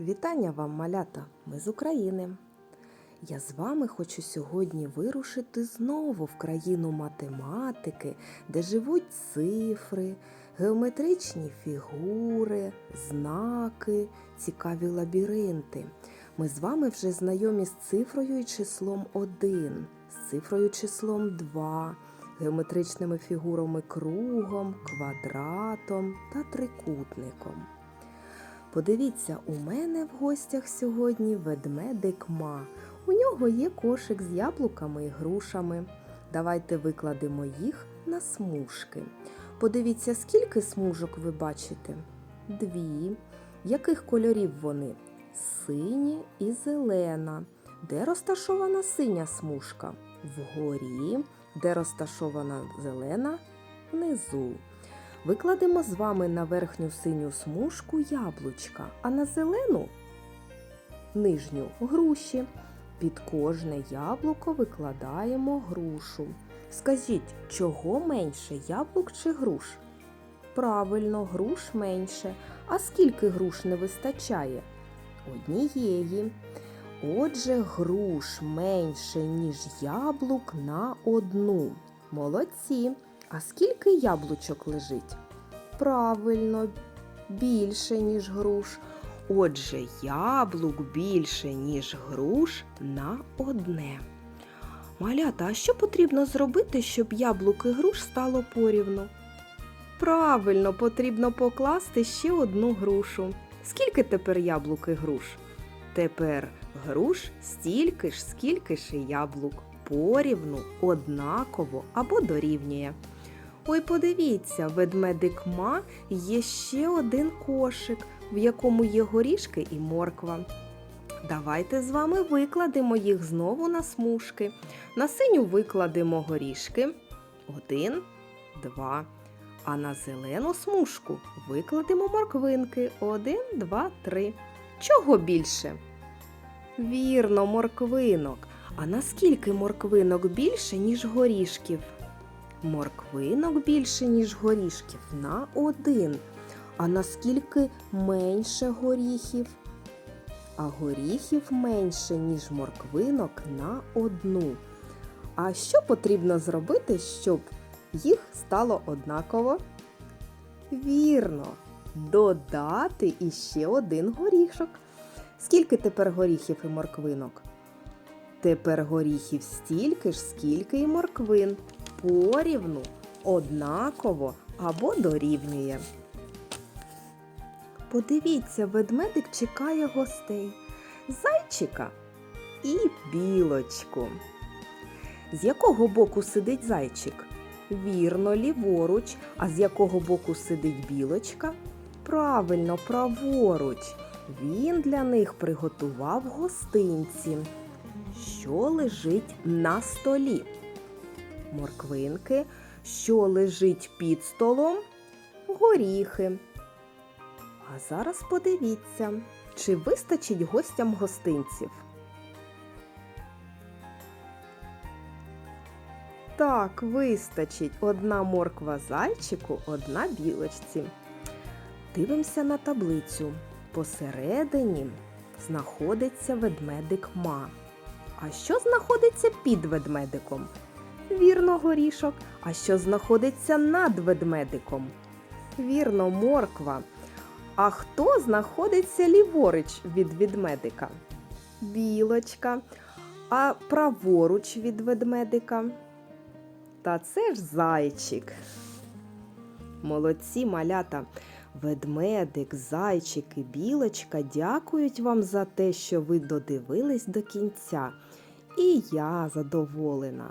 Вітання вам, малята! Ми з України. Я з вами хочу сьогодні вирушити знову в країну математики, де живуть цифри, геометричні фігури, знаки, цікаві лабіринти. Ми з вами вже знайомі з цифрою і числом 1, з цифрою числом 2, геометричними фігурами кругом, квадратом та трикутником. Подивіться, у мене в гостях сьогодні ведмедик Ма. У нього є кошик з яблуками і грушами. Давайте викладемо їх на смужки. Подивіться, скільки смужок ви бачите? Дві. Яких кольорів вони? Сині і зелена. Де розташована синя смужка? Вгорі. Де розташована зелена? Внизу. Викладемо з вами на верхню синю смужку яблучка, а на зелену нижню груші. Під кожне яблуко викладаємо грушу. Скажіть, чого менше яблук чи груш? Правильно, груш менше. А скільки груш не вистачає? Однієї. Отже, груш менше, ніж яблук на одну. Молодці. А скільки яблучок лежить? Правильно, більше, ніж груш. Отже, яблук більше, ніж груш на одне. Малята, а що потрібно зробити, щоб яблук і груш стало порівну? Правильно, потрібно покласти ще одну грушу. Скільки тепер яблук і груш? Тепер груш стільки ж, скільки ж і яблук. Порівну, однаково або дорівнює. Ой, подивіться, ведмедик Ма є ще один кошик, в якому є горішки і морква. Давайте з вами викладемо їх знову на смужки. На синю викладемо горішки. Один, два. А на зелену смужку викладемо морквинки. Один, два, три. Чого більше? Вірно, морквинок. А наскільки морквинок більше, ніж горішків? Морквинок більше, ніж горішків на один. А наскільки менше горіхів? А горіхів менше, ніж морквинок на одну. А що потрібно зробити, щоб їх стало однаково? Вірно, додати іще один горішок. Скільки тепер горіхів і морквинок? Тепер горіхів стільки ж, скільки й морквин. Порівну, однаково або дорівнює. Подивіться, ведмедик чекає гостей. Зайчика і білочку. З якого боку сидить зайчик? Вірно, ліворуч. А з якого боку сидить білочка? Правильно, праворуч. Він для них приготував гостинці, що лежить на столі. Морквинки, що лежить під столом, горіхи. А зараз подивіться, чи вистачить гостям гостинців. Так, вистачить одна морква зайчику, одна білочці. Дивимося на таблицю. Посередині знаходиться ведмедик Ма. А що знаходиться під ведмедиком? Вірно, горішок. А що знаходиться над ведмедиком? Вірно, морква. А хто знаходиться ліворуч від ведмедика? Білочка. А праворуч від ведмедика? Та це ж зайчик. Молодці малята. Ведмедик, зайчик і білочка дякують вам за те, що ви додивились до кінця. І я задоволена.